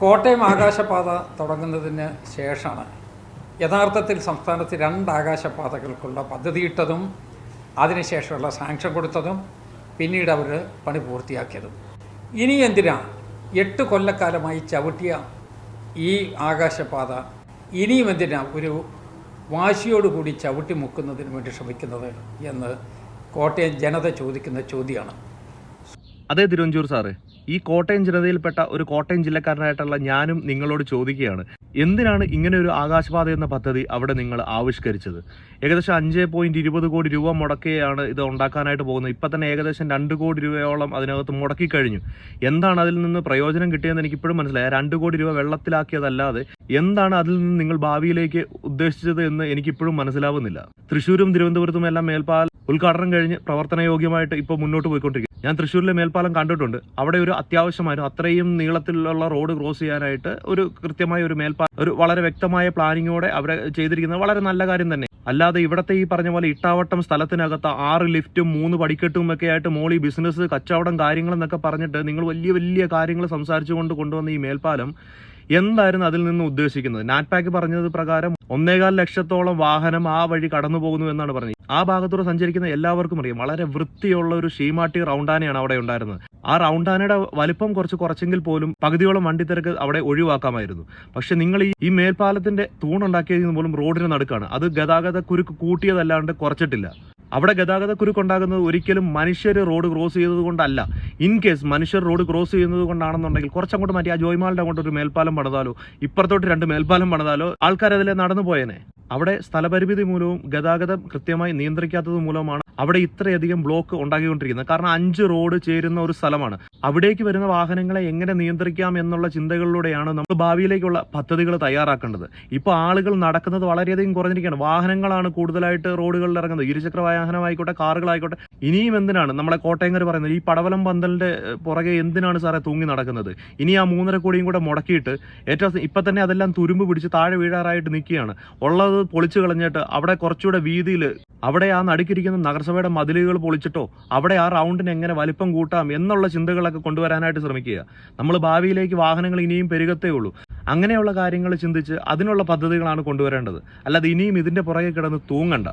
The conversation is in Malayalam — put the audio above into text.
കോട്ടയം ആകാശപാത തുടങ്ങുന്നതിന് ശേഷമാണ്. യഥാർത്ഥത്തിൽ സംസ്ഥാനത്ത് രണ്ട് ആകാശപാതകൾക്കുള്ള പദ്ധതിയിട്ടതും അതിനുശേഷമുള്ള സാങ്ഷൻ കൊടുത്തതും പിന്നീട് അവർ പണി പൂർത്തിയാക്കിയതും. ഇനി എന്തിനാ എട്ട് കൊല്ലക്കാലമായി ചവിട്ടിയ ഈ ആകാശപാത ഇനിയും എന്തിനാ ഒരു വാശിയോടുകൂടി ചവിട്ടി മുക്കുന്നതിന് വേണ്ടി ശ്രമിക്കുന്നത് എന്ന് കോട്ടയം ജനത ചോദിക്കുന്ന ചോദ്യമാണ്. അതെ തിരുവഞ്ചൂർ സാറ്. ഈ കോട്ടയം ജനതയിൽപ്പെട്ട ഒരു കോട്ടയം ജില്ലക്കാരനായിട്ടുള്ള ഞാനും നിങ്ങളോട് ചോദിക്കുകയാണ്. എന്തിനാണ് ഇങ്ങനെ ഒരു ആകാശപാത എന്ന പദ്ധതി അവിടെ നിങ്ങൾ ആവിഷ്കരിച്ചത്? ഏകദേശം അഞ്ച് പോയിന്റ് ഇരുപത് കോടി രൂപ മുടക്കിയാണ് ഇത് ഉണ്ടാക്കാനായിട്ട് പോകുന്നത്. ഇപ്പം തന്നെ ഏകദേശം രണ്ട് കോടി രൂപയോളം അതിനകത്ത് മുടക്കി കഴിഞ്ഞു എന്താണ് അതിൽ നിന്ന് പ്രയോജനം കിട്ടിയതെന്ന് എനിക്ക് ഇപ്പോഴും മനസ്സിലായി. രണ്ട് കോടി രൂപ വെള്ളത്തിലാക്കിയതല്ലാതെ എന്താണ് അതിൽ നിന്ന് നിങ്ങൾ ഭാവിയിലേക്ക് ഉദ്ദേശിച്ചത് എന്ന് എനിക്കിപ്പോഴും മനസ്സിലാവുന്നില്ല. തൃശ്ശൂരും തിരുവനന്തപുരത്തും എല്ലാം മേൽപ്പാൽ ഉദ്ഘാടനം കഴിഞ്ഞ് പ്രവർത്തനയോഗ്യമായിട്ട് ഇപ്പോൾ മുന്നോട്ട് പോയിക്കൊണ്ടിരിക്കും ഞാൻ തൃശ്ശൂരിലെ മേൽപ്പാലം കണ്ടിട്ടുണ്ട്. അവിടെ ഒരു അത്യാവശ്യമായിരുന്നു. അത്രയും നീളത്തിലുള്ള റോഡ് ക്രോസ് ചെയ്യാനായിട്ട് ഒരു കൃത്യമായ ഒരു മേൽപ്പാലം ഒരു വളരെ വ്യക്തമായ പ്ലാനിങ്ങോടെ അവരെ ചെയ്തിരിക്കുന്നത് വളരെ നല്ല കാര്യം തന്നെ. അല്ലാതെ ഇവിടത്തെ ഈ പറഞ്ഞ പോലെ ഇട്ടാവട്ടം സ്ഥലത്തിനകത്ത് ആറ് ലിഫ്റ്റും മൂന്ന് പടിക്കെട്ടും ഒക്കെ ആയിട്ട് മോളി ബിസിനസ് കച്ചവടം കാര്യങ്ങളെന്നൊക്കെ പറഞ്ഞിട്ട് നിങ്ങൾ വലിയ വലിയ കാര്യങ്ങൾ സംസാരിച്ചുകൊണ്ട് കൊണ്ടുവന്ന ഈ മേൽപ്പാലം എന്തായിരുന്നു അതിൽ നിന്ന് ഉദ്ദേശിക്കുന്നത്? നാറ്റ്പാക്ക് പറഞ്ഞത് പ്രകാരം ഒന്നേകാൽ ലക്ഷത്തോളം വാഹനം ആ വഴി കടന്നു പോകുന്നു എന്നാണ് പറഞ്ഞത്. ആ ഭാഗത്തൂടെ സഞ്ചരിക്കുന്ന എല്ലാവർക്കും അറിയാം. വളരെ വൃത്തിയുള്ള ഒരു ഷീമാട്ടി റൗണ്ടാനയാണ് അവിടെ ഉണ്ടായിരുന്നത്. ആ റൗണ്ടാനയുടെ വലിപ്പം കുറച്ച് കുറച്ചെങ്കിൽ പോലും പകുതിയോളം വണ്ടി തിരക്ക് അവിടെ ഒഴിവാക്കാമായിരുന്നു. പക്ഷെ നിങ്ങൾ ഈ മേൽപ്പാലത്തിന്റെ തൂണുണ്ടാക്കിയതിന് പോലും റോഡിന് നടുക്കാണ്. അത് ഗതാഗത കുരുക്ക് കൂട്ടിയതല്ലാണ്ട് കുറച്ചിട്ടില്ല. അവിടെ ഗതാഗത കുരുക്കുണ്ടാകുന്നത് ഒരിക്കലും മനുഷ്യർ റോഡ് ക്രോസ് ചെയ്തത് കൊണ്ടല്ല. ഇൻ കേസ് മനുഷ്യർ റോഡ് ക്രോസ് ചെയ്യുന്നത് കൊണ്ടാണെന്നുണ്ടെങ്കിൽ കുറച്ചങ്ങോട്ട് മാറ്റി. ആ ജോയ്മാളിന്റെ അങ്ങോട്ട് ഒരു മേൽപ്പാലം പണിതാലോ ഇപ്പുറത്തോട്ട് രണ്ട് മേൽപ്പാലം പണിതാലോ ആൾക്കാരതിലെ നടന്നു പോയേനെ. അവിടെ സ്ഥലപരിമിതി മൂലവും ഗതാഗതം കൃത്യമായി നിയന്ത്രിക്കാത്തത് മൂലമാണ് അവിടെ ഇത്രയധികം ബ്ലോക്ക് ഉണ്ടാക്കിക്കൊണ്ടിരിക്കുന്നത്. കാരണം അഞ്ച് റോഡ് ചേരുന്ന ഒരു സ്ഥലമാണ്. അവിടേക്ക് വരുന്ന വാഹനങ്ങളെ എങ്ങനെ നിയന്ത്രിക്കാം എന്നുള്ള ചിന്തകളിലൂടെയാണ് നമ്മൾ ഭാവിയിലേക്കുള്ള പദ്ധതികൾ തയ്യാറാക്കേണ്ടത്. ഇപ്പോൾ ആളുകൾ നടക്കുന്നത് വളരെയധികം കുറഞ്ഞിരിക്കുകയാണ്. വാഹനങ്ങളാണ് കൂടുതലായിട്ട് റോഡുകളിൽ ഇറങ്ങുന്നത്. ഇരുചക്ര വാഹനമായിക്കോട്ടെ കാറുകളായിക്കോട്ടെ. ഇനിയും എന്തിനാണ്? നമ്മളെ കോട്ടയങ്കർ പറയുന്നത് ഈ പടവലം പന്തലിന്റെ പുറകെ എന്തിനാണ് സാറേ തൂങ്ങി നടക്കുന്നത്? ഇനി ആ മൂന്നര കോടിയും കൂടെ മുടക്കിയിട്ട് ഏറ്റവും ഇപ്പം തന്നെ അതെല്ലാം തുരുമ്പ് പിടിച്ച് താഴെ വീഴാറായിട്ട് നിൽക്കുകയാണ്. ഉള്ളത് പൊളിച്ചു കളഞ്ഞിട്ട് അവിടെ കുറച്ചുകൂടെ വീതിയിൽ അവിടെ ആ നടുക്കിരിക്കുന്ന നഗരസഭയുടെ മതിലുകൾ പൊളിച്ചിട്ടോ അവിടെ ആ റൗണ്ടിന് എങ്ങനെ വലിപ്പം കൂട്ടാം എന്നുള്ള ചിന്തകളൊക്കെ കൊണ്ടുവരാനായിട്ട് ശ്രമിക്കുക. നമ്മൾ ഭാവിയിലേക്ക് വാഹനങ്ങൾ ഇനിയും പെരുകത്തേ ഉള്ളൂ. അങ്ങനെയുള്ള കാര്യങ്ങൾ ചിന്തിച്ച് അതിനുള്ള പദ്ധതികളാണ് കൊണ്ടുവരേണ്ടത്. അല്ലാതെ ഇനിയും ഇതിന്റെ പുറകെ കിടന്ന് തൂങ്ങണ്ട.